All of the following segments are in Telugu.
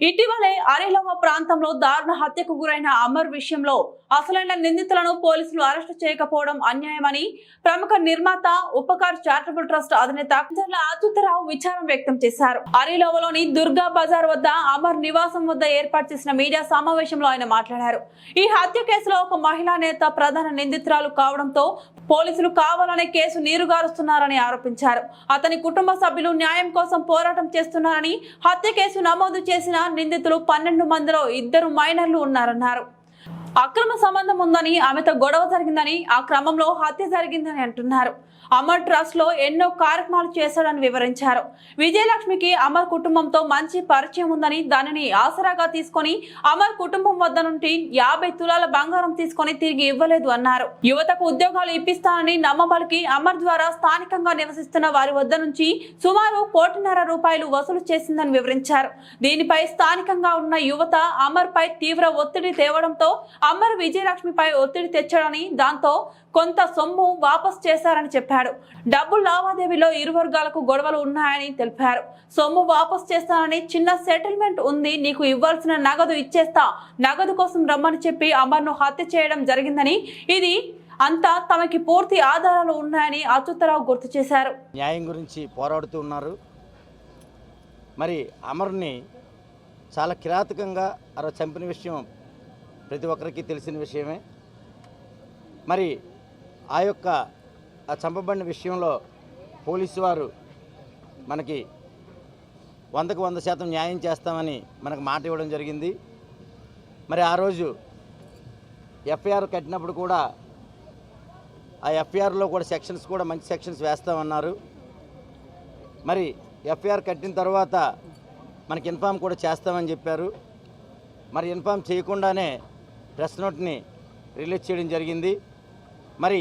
ఇటీవలే అరేలవ ప్రాంతంలో దారుణ హత్యకు గురైన అమర్ విషయంలో అసలైన నిందితులను పోలీసులు అరెస్టు చేయకపోవడం అన్యాయమని ప్రముఖ నిర్మాత ఉపకార్ చారిటబుల్ ట్రస్ట్ అధినేత కంచర్ల అచ్యుతరావు విచారం వ్యక్తం చేశారు. అరేలవలోని దుర్గా బజార్ వద్ద అమర్ నివాసం వద్ద ఏర్పాటు చేసిన మీడియా సమావేశంలో ఆయన మాట్లాడారు. ఈ హత్య కేసులో ఒక మహిళా నేత ప్రధాన నిందితురాలు కావడంతో పోలీసులు కావాలనే కేసు నీరుగారుస్తున్నారని ఆరోపించారు. అతని కుటుంబ సభ్యులు న్యాయం కోసం పోరాటం చేస్తున్నారని హత్య కేసు నమోదు చేసిన నిందితులు పన్నెండు మందిలో ఇద్దరు మైనర్లు ఉన్నారన్నారు. అక్రమ సంబంధం ఉందని ఆమెతో గొడవ జరిగిందని ఆ క్రమంలో హత్య జరిగిందని అంటున్నారు. అమర్ ట్రస్ట్లో ఎన్నో కార్యక్రమాలు చేశాడని వివరించారు. విజయలక్ష్మికి అమర్ కుటుంబంతో మంచి పరిచయం ఉందని దానిని ఆసరాగా తీసుకొని అమర్ కుటుంబం వద్ద నుండి యాభై తులాల బంగారం తీసుకొని తిరిగి ఇవ్వలేదు అన్నారు. యువతకు ఉద్యోగాలు ఇప్పిస్తానని నమ్మబలికి అమర్ ద్వారా స్థానికంగా నివసిస్తున్న వారి వద్ద నుంచి సుమారు కోటిన్నర రూపాయలు వసూలు చేసిందని వివరించారు. దీనిపై స్థానికంగా ఉన్న యువత అమర్ పై తీవ్ర ఒత్తిడి తేవడంతో అమర్ విజయలక్ష్మిపై ఒత్తిడి తెచ్చాడని దాంతో కొంత సొమ్ము వాపస్ చేశారని చెప్పారు. చెప్పాడు డబ్బు లావాదేవీలో ఇరు వర్గాలకు గొడవలు ఉన్నాయని తెలిపారు. సొమ్ము వాపస్ చేస్తానని చిన్న సెటిల్మెంట్ ఉంది నీకు ఇవ్వాల్సిన నగదు ఇచ్చేస్తా నగదు కోసం రమ్మని చెప్పి అమర్ను హత్య చేయడం జరిగిందని ఇది అంతా తమకి పూర్తి ఆధారాలు ఉన్నాయని అచ్యుతరావు గుర్తు చేశారు. న్యాయం గురించి పోరాడుతూ ఉన్నారు. మరి అమర్ని చాలా కిరాతకంగా అలా చంపిన విషయం ప్రతి ఒక్కరికి తెలిసిన విషయమే. మరి ఆ యొక్క ఆ చంపబడిన విషయంలో పోలీసు వారు మనకి వందకు వంద శాతం న్యాయం చేస్తామని మనకు మాట ఇవ్వడం జరిగింది. మరి ఆ రోజు ఎఫ్ఐఆర్ కట్టినప్పుడు కూడా ఆ ఎఫ్ఐఆర్లో కూడా సెక్షన్స్ కూడా మంచి సెక్షన్స్ వేస్తామన్నారు. మరి ఎఫ్ఐఆర్ కట్టిన తర్వాత మనకి ఇన్ఫామ్ కూడా చేస్తామని చెప్పారు. మరి ఇన్ఫామ్ చేయకుండానే ప్రెస్ నోట్ని రిలీజ్ చేయడం జరిగింది. మరి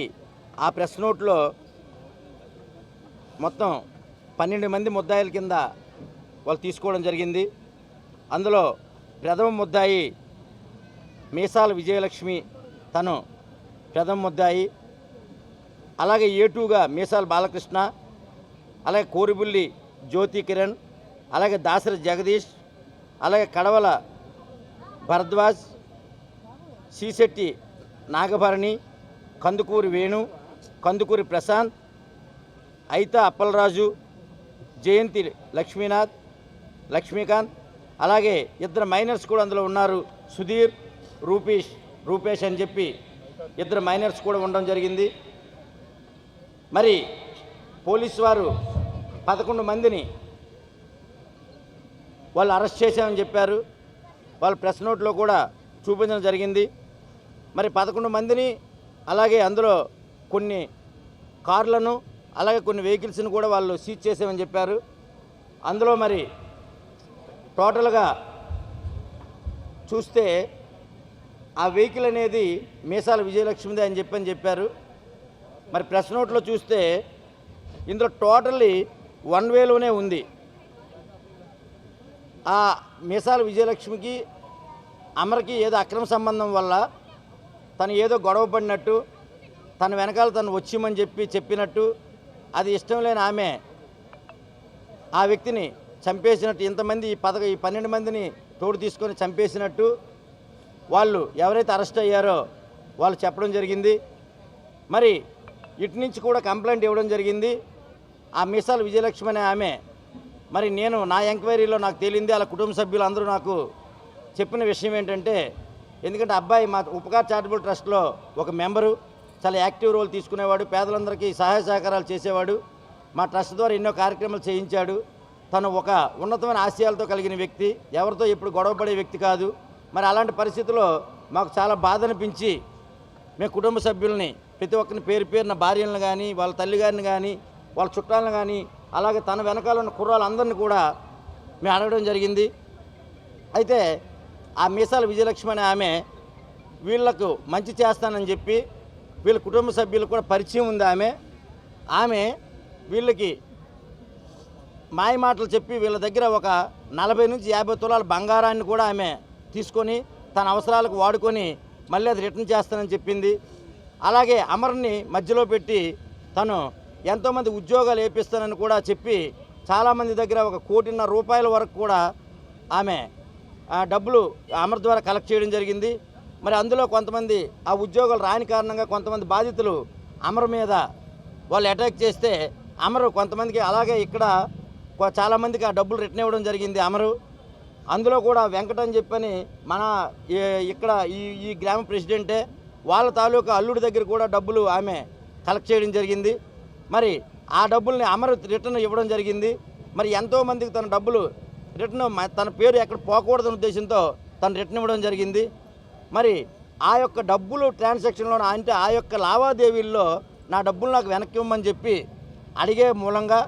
ఆ ప్రెస్ నోట్లో మొత్తం పన్నెండు మంది ముద్దాయిల కింద వాళ్ళు తీసుకోవడం జరిగింది. అందులో ప్రథమ ముద్దాయి మీసాల విజయలక్ష్మి తను ప్రథమ ముద్దాయి. అలాగే ఏటూగా మీసాల బాలకృష్ణ అలాగే కోరిబుల్లి జ్యోతి కిరణ్ అలాగే దాసరి జగదీష్ అలాగే కడవల భరద్వాజ్ సీశెట్టి నాగభరణి కందుకూరి వేణు కందుకూరి ప్రశాంత్ అయిత అప్పలరాజు జయంతి లక్ష్మీనాథ్ లక్ష్మీకాంత్ అలాగే ఇద్దరు మైనర్స్ కూడా అందులో ఉన్నారు. సుధీర్ రూపేష్ రూపేష్ అని చెప్పి ఇద్దరు మైనర్స్ కూడా ఉండడం జరిగింది. మరి పోలీసు వారు పదకొండు మందిని వాళ్ళు అరెస్ట్ చేశామని చెప్పారు. వాళ్ళు ప్రెస్ నోట్లో కూడా చూపించడం జరిగింది. మరి పదకొండు మందిని అలాగే అందులో కొన్ని కార్లను అలాగే కొన్ని వెహికల్స్ని కూడా వాళ్ళు సీజ్ చేసామని చెప్పారు. అందులో మరి టోటల్గా చూస్తే ఆ వెహికల్ అనేది మీసాల విజయలక్ష్మిదే అని చెప్పని చెప్పారు. మరి ప్రెస్ నోట్లో చూస్తే ఇందులో టోటల్లీ వన్ వేలోనే ఉంది. ఆ మీసాల విజయలక్ష్మికి అమరకి ఏదో అక్రమ సంబంధం వల్ల తను ఏదో గొడవ పడినట్టు తన వెనకాల తను వచ్చిమని చెప్పి చెప్పినట్టు అది ఇష్టం లేని ఆమె ఆ వ్యక్తిని చంపేసినట్టు ఇంతమంది ఈ పదక ఈ పన్నెండు మందిని తోడు తీసుకొని చంపేసినట్టు వాళ్ళు ఎవరైతే అరెస్ట్ అయ్యారో వాళ్ళు చెప్పడం జరిగింది మరి ఇటు నుంచి కూడా కంప్లైంట్ ఇవ్వడం జరిగింది ఆ మిసాల్ విజయలక్ష్మి అనే ఆమె మరి నేను నా ఎంక్వైరీలో నాకు తేలింది వాళ్ళ కుటుంబ సభ్యులు అందరూ నాకు చెప్పిన విషయం ఏంటంటే ఎందుకంటే అబ్బాయి మా ఉపకార్ చారిటబుల్ ట్రస్ట్లో ఒక మెంబరు చాలా యాక్టివ్ రోల్ తీసుకునేవాడు పేదలందరికీ సహాయ సహకారాలు చేసేవాడు. మా ట్రస్ట్ ద్వారా ఎన్నో కార్యక్రమాలు చేయించాడు. తను ఒక ఉన్నతమైన ఆశయాలతో కలిగిన వ్యక్తి ఎవరితో ఇప్పుడు గొడవపడే వ్యక్తి కాదు. మరి అలాంటి పరిస్థితుల్లో మాకు చాలా బాధ అనిపించి మేము కుటుంబ సభ్యుల్ని ప్రతి ఒక్కరిని పేరు పేరున భార్యలను కానీ వాళ్ళ తల్లిగారిని కానీ వాళ్ళ చుట్టాలను కానీ అలాగే తన వెనకాల ఉన్న కుర్రాళ్ళందరినీ కూడా మేము అడగడం జరిగింది. అయితే ఆ మీసాల విజయలక్ష్మి అనే ఆమె వీళ్ళకు మంచి చేస్తానని చెప్పి వీళ్ళ కుటుంబ సభ్యులకు కూడా పరిచయం ఉంది ఆమె. ఆమె వీళ్ళకి మాయ మాటలు చెప్పి వీళ్ళ దగ్గర ఒక నలభై నుంచి యాభై తులాల బంగారాన్ని కూడా ఆమె తీసుకొని తన అవసరాలకు వాడుకొని మళ్ళీ అది రిటర్న్ చేస్తానని చెప్పింది. అలాగే అమర్ని మధ్యలో పెట్టి తను ఎంతోమంది ఉద్యోగాలు వేపిస్తానని కూడా చెప్పి చాలామంది దగ్గర ఒక కోటిన్నర రూపాయల వరకు కూడా ఆమె డబ్బులు అమర్ ద్వారా కలెక్ట్ చేయడం జరిగింది. మరి అందులో కొంతమంది ఆ ఉద్యోగాలు రాని కారణంగా కొంతమంది బాధితులు అమరు మీద వాళ్ళు అటాక్ చేస్తే అమరు కొంతమందికి అలాగే ఇక్కడ చాలామందికి ఆ డబ్బులు రిటర్న్ ఇవ్వడం జరిగింది అమరు. అందులో కూడా వెంకట అని చెప్పని మన ఈ- ఇక్కడ ఈ ఈ గ్రామ ప్రెసిడెంటే వాళ్ళ తాలూకా అల్లుడి దగ్గర కూడా డబ్బులు ఆమె కలెక్ట్ చేయడం జరిగింది. మరి ఆ డబ్బుల్ని అమరు రిటర్న్ ఇవ్వడం జరిగింది. మరి ఎంతోమందికి తన డబ్బులు రిటర్న్ తన పేరు ఎక్కడ పోకూడదనే ఉద్దేశంతో తను రిటర్న్ ఇవ్వడం జరిగింది. మరి ఆ యొక్క డబ్బులు ట్రాన్సాక్షన్లో అంటే ఆ యొక్క లావాదేవీల్లో నా డబ్బులు నాకు వెనక్కి ఇవ్వమని చెప్పి అడిగే మూలంగా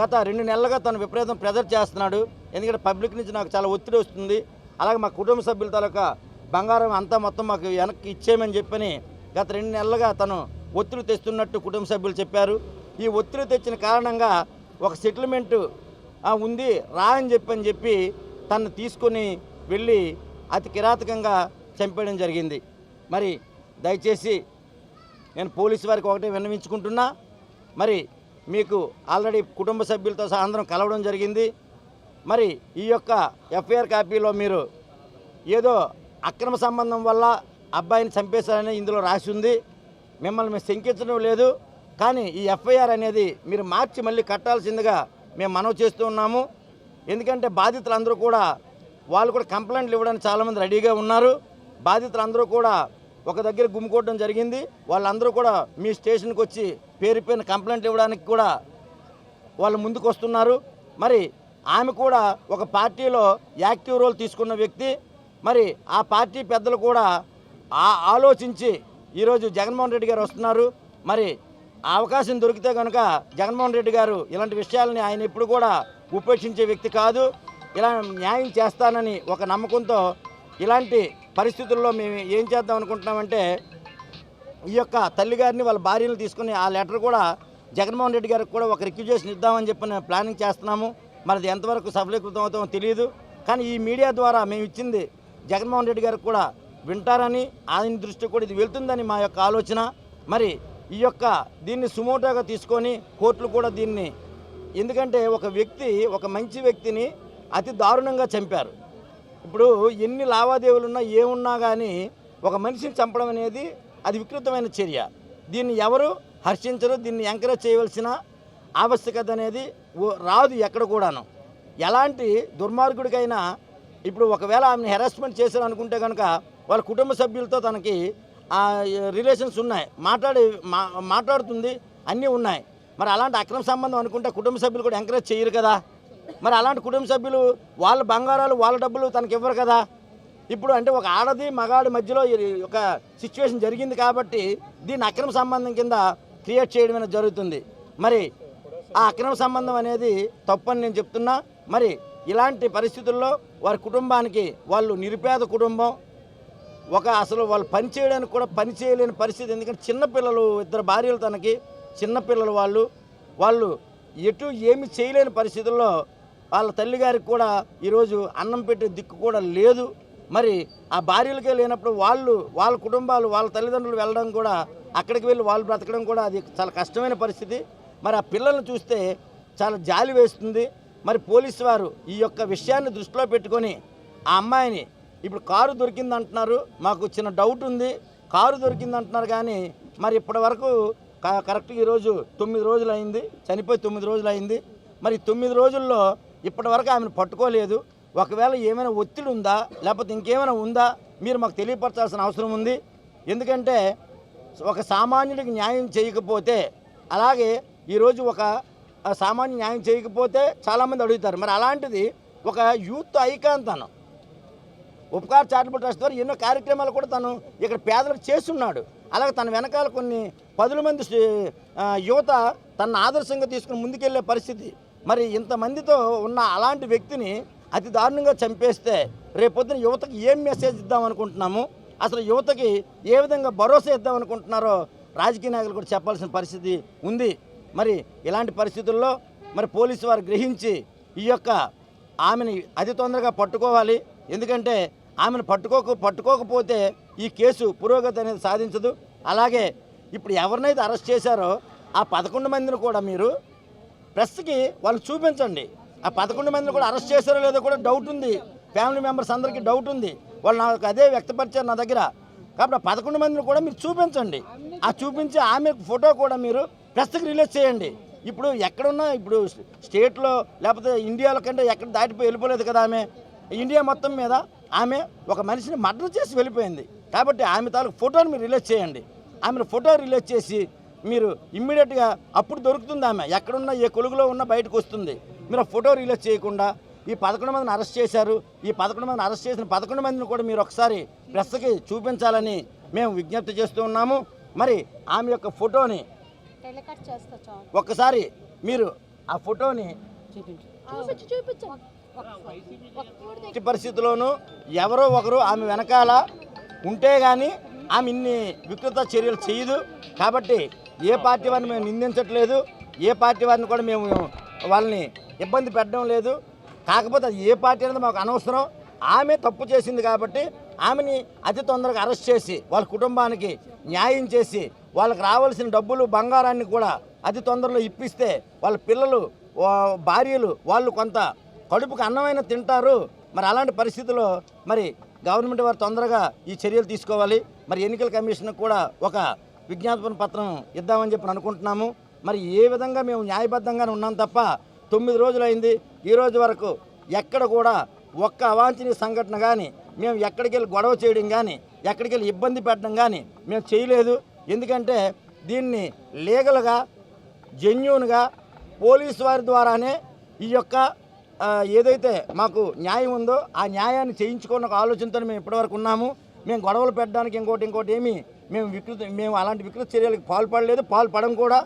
గత రెండు నెలలుగా తను విపరీతం ప్రెజర్ చేస్తున్నాడు. ఎందుకంటే పబ్లిక్ నుంచి నాకు చాలా ఒత్తిడి వస్తుంది. అలాగే మా కుటుంబ సభ్యుల తాలూకా బంగారం అంతా మొత్తం మాకు వెనక్కి ఇచ్చేయమని చెప్పని గత రెండు నెలలుగా తను ఒత్తిడి తెస్తున్నట్టు కుటుంబ సభ్యులు చెప్పారు. ఈ ఒత్తిడి తెచ్చిన కారణంగా ఒక సెటిల్మెంటు ఉంది రా అని చెప్పని చెప్పి తను తీసుకొని వెళ్ళి అతి కిరాతకంగా చంపేయడం జరిగింది. మరి దయచేసి నేను పోలీసు వారికి ఒకటే విన్నవించుకుంటున్నా. మరి మీకు ఆల్రెడీ కుటుంబ సభ్యులతో సహా అందరం కలవడం జరిగింది. మరి ఈ యొక్క ఎఫ్ఐఆర్ కాపీలో మీరు ఏదో అక్రమ సంబంధం వల్ల అబ్బాయిని చంపేశారని ఇందులో రాసి ఉంది. మిమ్మల్ని మేము శంకించడం లేదు. కానీ ఈ ఎఫ్ఐఆర్ అనేది మీరు మార్చి మళ్ళీ కట్టాల్సిందిగా మేము మనవి చేస్తూ ఉన్నాము. ఎందుకంటే బాధితులందరూ కూడా వాళ్ళు కూడా కంప్లైంట్లు ఇవ్వడానికి చాలామంది రెడీగా ఉన్నారు. బాధితులందరూ కూడా ఒక దగ్గర గుమ్ముకోవడం జరిగింది. వాళ్ళందరూ కూడా మీ స్టేషన్కి వచ్చి పేరుపైన కంప్లైంట్ ఇవ్వడానికి కూడా వాళ్ళు ముందుకు వస్తున్నారు మరి ఆమె కూడా ఒక పార్టీలో యాక్టివ్ రోల్ తీసుకున్న వ్యక్తి. మరి ఆ పార్టీ పెద్దలు కూడా ఆ ఆలోచించి ఈరోజు జగన్మోహన్ రెడ్డి గారు వస్తున్నారు. మరి ఆ అవకాశం దొరికితే కనుక జగన్మోహన్ రెడ్డి గారు ఇలాంటి విషయాలని ఆయన ఎప్పుడు కూడా ఉపేక్షించే వ్యక్తి కాదు. ఇలా న్యాయం చేస్తానని ఒక నమ్మకంతో ఇలాంటి పరిస్థితుల్లో మేము ఏం చేద్దాం అనుకుంటున్నామంటే ఈ యొక్క తల్లిగారిని వాళ్ళ భార్యను తీసుకుని ఆ లెటర్ కూడా జగన్మోహన్ రెడ్డి గారికి కూడా ఒక రిక్యూజేషన్ ఇద్దామని చెప్పి మేము ప్లానింగ్ చేస్తున్నాము. మరి అది ఎంతవరకు సఫలీకృతం అవుతామో తెలియదు కానీ ఈ మీడియా ద్వారా మేము ఇచ్చింది జగన్మోహన్ రెడ్డి గారికి కూడా వింటారని ఆయన దృష్టి కూడా ఇది వెళ్తుందని మా యొక్క ఆలోచన. మరి ఈ యొక్క దీన్ని సుమోటోగా తీసుకొని కోర్టులు కూడా దీన్ని ఎందుకంటే ఒక వ్యక్తి ఒక మంచి వ్యక్తిని అతి దారుణంగా చంపారు. ఇప్పుడు ఎన్ని లావాదేవీలు ఉన్నా ఏమున్నా కానీ ఒక మనిషిని చంపడం అనేది అది వికృతమైన చర్య. దీన్ని ఎవరు హర్షించరు దీన్ని ఎంకరేజ్ చేయవలసిన ఆవశ్యకత అనేది ఓ- రాదు ఎక్కడ కూడాను. ఎలాంటి దుర్మార్గుడికైనా ఇప్పుడు ఒకవేళ ఆమెను హెరాస్మెంట్ చేశారు అనుకుంటే కనుక వాళ్ళ కుటుంబ సభ్యులతో తనకి రిలేషన్స్ ఉన్నాయి. మాట్లాడే మా మాట్లాడుతుంది అన్నీ ఉన్నాయి. మరి అలాంటి అక్రమ సంబంధం అనుకుంటే కుటుంబ సభ్యులు కూడా ఎంకరేజ్ చేయరు కదా. మరి అలాంటి కుటుంబ సభ్యులు వాళ్ళ బంగారాలు వాళ్ళ డబ్బులు తనకి ఇవ్వరు కదా. ఇప్పుడు అంటే ఒక ఆడది మగాడి మధ్యలో ఒక సిచ్యువేషన్ జరిగింది కాబట్టి దీన్ని అక్రమ సంబంధం కింద క్రియేట్ చేయడం అనేది జరుగుతుంది. మరి ఆ అక్రమ సంబంధం అనేది తప్పని నేను చెప్తున్నా. మరి ఇలాంటి పరిస్థితుల్లో వారి కుటుంబానికి వాళ్ళు నిరుపేద కుటుంబం ఒక అసలు వాళ్ళు పని చేయడానికి కూడా పని చేయలేని పరిస్థితి. ఎందుకంటే చిన్నపిల్లలు ఇద్దరు భార్యలు తనకి చిన్నపిల్లలు వాళ్ళు. వాళ్ళు ఎటు ఏమి చేయలేని పరిస్థితుల్లో వాళ్ళ తల్లిగారికి కూడా ఈరోజు అన్నం పెట్టే దిక్కు కూడా లేదు. మరి ఆ భార్యలకే లేనప్పుడు వాళ్ళు వాళ్ళ కుటుంబాలు వాళ్ళ తల్లిదండ్రులు వెళ్ళడం కూడా అక్కడికి వెళ్ళి వాళ్ళు బ్రతకడం కూడా అది చాలా కష్టమైన పరిస్థితి. మరి ఆ పిల్లల్ని చూస్తే చాలా జాలి వేస్తుంది. మరి పోలీసు వారు ఈ యొక్క విషయాన్ని దృష్టిలో పెట్టుకొని ఆ అమ్మాయిని ఇప్పుడు కారు దొరికింది అంటున్నారు మాకు చిన్న డౌట్ ఉంది కారు దొరికింది అంటున్నారు కానీ మరి ఇప్పటి వరకు క- కరెక్ట్గా ఈరోజు తొమ్మిది రోజులు అయింది చనిపోయి తొమ్మిది రోజులు అయింది మరి తొమ్మిది రోజుల్లో ఇప్పటి వరకు ఆమెను పట్టుకోలేదు. ఒకవేళ ఏమైనా ఒత్తిడి ఉందా లేకపోతే ఇంకేమైనా ఉందా? మీరు మాకు తెలియపరచాల్సిన అవసరం ఉంది. ఎందుకంటే ఒక సామాన్యుడికి న్యాయం చేయకపోతే అలాగే ఈరోజు ఒక సామాన్య న్యాయం చేయకపోతే చాలామంది అడుగుతారు. మరి అలాంటిది ఒక యూత్ ఐకాన్ తను ఉపకార్ చారిటబుల్ ట్రస్ట్ ద్వారా ఎన్నో కార్యక్రమాలు కూడా తను ఇక్కడ పేదలకు చేస్తున్నాడు. అలాగే తన వెనకాల కొన్ని పదుల మంది యువత తన ఆదర్శంగా తీసుకుని ముందుకెళ్ళే పరిస్థితి. మరి ఇంతమందితో ఉన్న అలాంటి వ్యక్తిని అతి దారుణంగా చంపేస్తే రేపొద్దున యువతకి ఏం మెసేజ్ ఇద్దాం అనుకుంటున్నాము? అసలు యువతకి ఏ విధంగా భరోసా ఇద్దాం అనుకుంటున్నారో రాజకీయ నాయకులు కూడా చెప్పాల్సిన పరిస్థితి ఉంది. మరి ఇలాంటి పరిస్థితుల్లో మరి పోలీసు వారు గ్రహించి ఈ యొక్క ఆమెని అతి తొందరగా పట్టుకోవాలి. ఎందుకంటే ఆమెను పట్టుకోక పట్టుకోకపోతే ఈ కేసు పురోగతి అనేది సాధించదు. అలాగే ఇప్పుడు ఎవరినైతే అరెస్ట్ చేశారో ఆ పదకొండు మందిని కూడా మీరు ప్రెస్కి వాళ్ళు చూపించండి. ఆ పదకొండు మందిని కూడా అరెస్ట్ చేశారో లేదో కూడా డౌట్ ఉంది. ఫ్యామిలీ మెంబర్స్ అందరికీ డౌట్ ఉంది. వాళ్ళు నాకు అదే వ్యక్తపరిచారు నా దగ్గర. కాబట్టి ఆ పదకొండు మందిని కూడా మీరు చూపించండి. ఆ చూపించి ఆమె ఫోటో కూడా మీరు ప్రెస్కి రిలీజ్ చేయండి. ఇప్పుడు ఎక్కడున్నా ఇప్పుడు స్టేట్లో లేకపోతే ఇండియాలో కంటే ఎక్కడ దాటిపోయి వెళ్ళిపోలేదు కదా ఆమె. ఇండియా మొత్తం మీద ఆమె ఒక మనిషిని మర్డర్ చేసి వెళ్ళిపోయింది. కాబట్టి ఆమె తాలూకు ఫోటోని మీరు రిలీజ్ చేయండి. ఆమెను ఫోటో రిలీజ్ చేసి మీరు ఇమ్మీడియట్గా అప్పుడు దొరుకుతుంది ఆమె. ఎక్కడున్నా ఏ కొలుగులో ఉన్నా బయటకు వస్తుంది. మీరు ఆ ఫోటో రిలీజ్ చేయకుండా ఈ పదకొండు మందిని అరెస్ట్ చేశారు. ఈ పదకొండు మందిని అరెస్ట్ చేసిన పదకొండు మందిని కూడా మీరు ఒకసారి ప్రెస్కి చూపించాలని మేము విజ్ఞప్తి చేస్తూ ఉన్నాము. మరి ఆమె యొక్క ఫోటోని టెలికాస్ట్ చేస్తా చాలు. ఒక్కసారి మీరు ఆ ఫోటోని చూపించు. పరిస్థితుల్లోనూ ఎవరో ఒకరు ఆమె వెనకాల ఉంటే కానీ ఆమె ఇన్ని వికృత చర్యలు చేయదు. కాబట్టి ఏ పార్టీ వారిని మేము నిందించట్లేదు ఏ పార్టీ వారిని కూడా మేము వాళ్ళని ఇబ్బంది పెట్టడం లేదు. కాకపోతే అది ఏ పార్టీ అనేది మాకు అనవసరం. ఆమె తప్పు చేసింది కాబట్టి ఆమెని అతి తొందరగా అరెస్ట్ చేసి వాళ్ళ కుటుంబానికి న్యాయం చేసి వాళ్ళకి రావాల్సిన డబ్బులు బంగారాన్ని కూడా అతి తొందరలో ఇప్పిస్తే వాళ్ళ పిల్లలు భార్యలు వాళ్ళు కొంత కడుపుకు అన్నమైన తింటారు. మరి అలాంటి పరిస్థితుల్లో మరి గవర్నమెంట్ వారు తొందరగా ఈ చర్యలు తీసుకోవాలి. మరి ఎన్నికల కమిషన్ కూడా ఒక విజ్ఞాపన పత్రం ఇద్దామని చెప్పి అనుకుంటున్నాము. మరి ఏ విధంగా మేము న్యాయబద్ధంగానే ఉన్నాం తప్ప తొమ్మిది రోజులైంది. ఈ రోజు వరకు ఎక్కడ కూడా ఒక్క అవాంఛనీయ సంఘటన కానీ మేము ఎక్కడికి వెళ్ళి గొడవ చేయడం కానీ ఎక్కడికి వెళ్ళి ఇబ్బంది పెట్టడం కానీ మేము చేయలేదు. ఎందుకంటే దీన్ని లీగల్గా జెన్యున్గా పోలీసు వారి ద్వారానే ఈ యొక్క ఏదైతే మాకు న్యాయం ఉందో ఆ న్యాయాన్ని చేయించుకున్న ఒక ఆలోచనతో మేము ఇప్పటివరకు ఉన్నాము. మేము గొడవలు పెట్టడానికి ఇంకోటి ఇంకోటి ఏమి మేము వికృతి మేము అలాంటి వికృత చర్యలకు పాల్పడలేదు. పాల్పడం కూడా